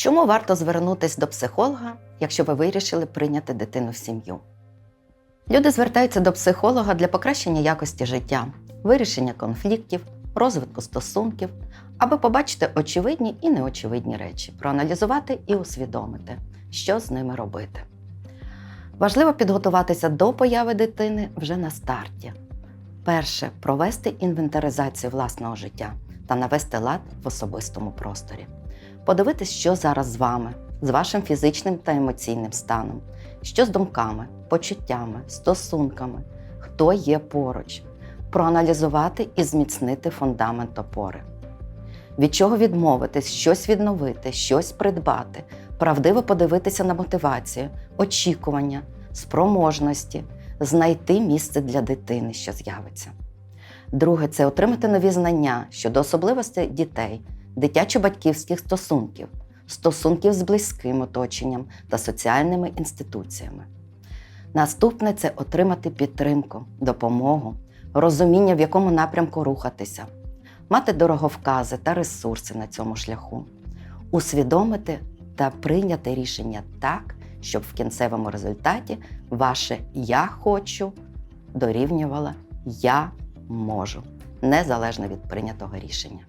Чому варто звернутися до психолога, якщо ви вирішили прийняти дитину в сім'ю? Люди звертаються до психолога для покращення якості життя, вирішення конфліктів, розвитку стосунків, аби побачити очевидні і неочевидні речі, проаналізувати і усвідомити, що з ними робити. Важливо підготуватися до появи дитини вже на старті. Перше провести інвентаризацію власного життя та навести лад в особистому просторі. Подивитись, що зараз з вами, з вашим фізичним та емоційним станом, що з думками, почуттями, стосунками, хто є поруч, проаналізувати і зміцнити фундамент опори. Від чого відмовитись, щось відновити, щось придбати, правдиво подивитися на мотивацію, очікування, спроможності, знайти місце для дитини, що з'явиться. Друге це отримати нові знання щодо особливостей дітей, дитячо-батьківських стосунків, стосунків з близьким оточенням та соціальними інституціями. Наступне це отримати підтримку, допомогу, розуміння, в якому напрямку рухатися, мати дороговкази та ресурси на цьому шляху, усвідомити та прийняти рішення так, щоб в кінцевому результаті ваше Я хочу дорівнювало Я можу, незалежно від прийнятого рішення.